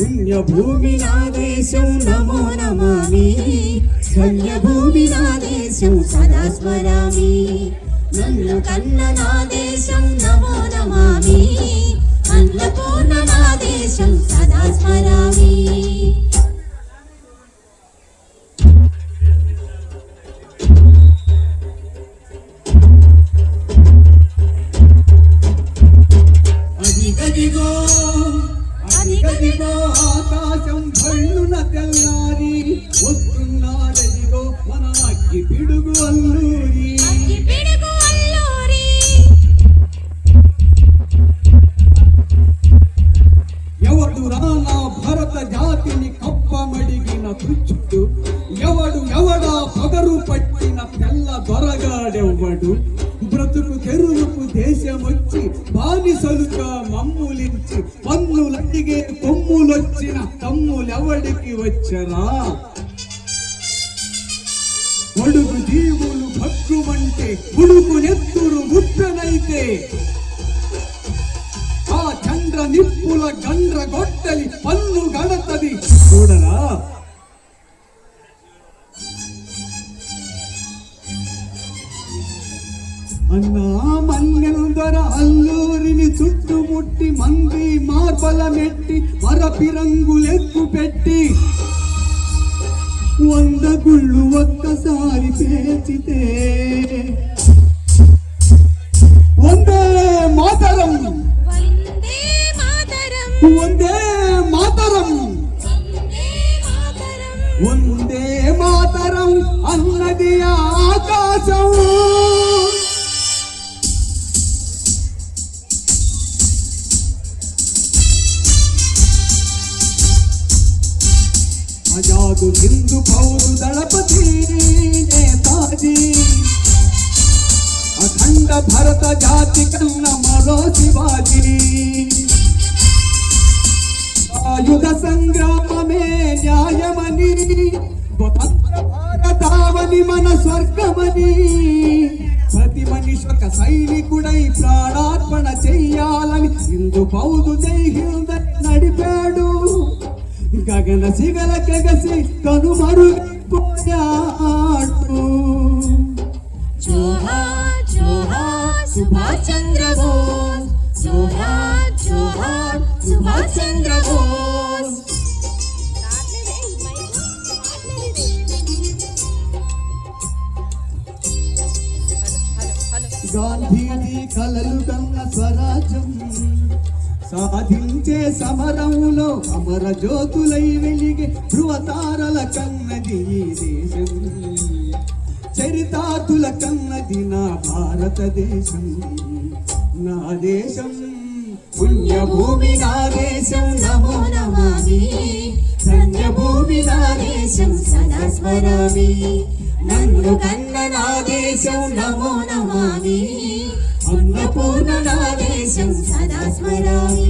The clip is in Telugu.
పుణ్యభూమి నా దేశం నమో నమామి. ధన్యభూమి నా దేశం సదా స్మరామి. నన్ను కన్న నా దేశం నమో నమామి. అన్నపూర్ణ నా దేశం సదా స్మరామి. అదిగదిగో ఆకాశం భళ్ళున తెల్లారి వస్తున్నాడదిగో మన అగ్గి పిడుగు అల్లూరి. ఎవడు రానా భరత జాతిని కప్పమడిగిన కృష్ణుడు ఎవడు ఎవడా పగరు పట్టిన తెల్ల దొరగాడెవ్వడు? బ్రతుకు తెరువుకు దేశమొచ్చి బానిసలుగా మమ్ములించి పన్నులడిగే కొమ్ములొచ్చిన తమ్ములెవడికి వచ్చరా ఒడుగు జీవులు భక్కుమంటే ఉడుకు నెత్తురు ముట్టనైతే ఆ చంద్ర నిప్పుల గండ్ర గొట్టలి పన్ను గడతది. చూడరా అన్నా మన్నెను దొర అల్లూరిని చుట్టుముట్టి మంది మార్బల మెట్టి మరపి రంగులెక్కు పెట్టి వంద గుళ్ళు ఒక్కసారి మాతరం. వందే మాతరం. వందే మాతరం. వందే మాతరం అన్నది ఆకాశం. అజాదు హిందు పౌరు దళపతి నేతాజీ. అఖండ భరత జాతి కన్న మరో శివాజీ. ఆయుధ సంగ్రామమే న్యాయమని స్వతంత్ర భారతావని మన స్వర్గమని. ప్రతి మనిషి ఒక సైనికుడై ప్రాణార్పణ చెయ్యాలని ఇందు పౌదు జై హింద్ నడిపే గగన సిగల కగసి కనుమరుగైపోయాడు జోహార్ జోహార్ సుభాష్ చంద్ర బోస్ జోహార్ జోహార్ సుభాష్ చంద్ర బోస్ గాంధీజీ కలలు కన్న స్వరాజ్యం. సాధించే సమరంలో అమర జ్యోతులై వెలిగే ధృవతారల కన్నది ఈ దేశం. చరితార్థుల కన్నది నా భారతదేశం. నా దేశం పుణ్యభూమి నా దేశం. నమో నమామి. ధన్యభూమి నా దేశం. సదా స్మరామి. నన్ను కన్న నా దేశం. నమో నమామి. అన్నపూర్ణ నా దేశం సదా స్మరామి.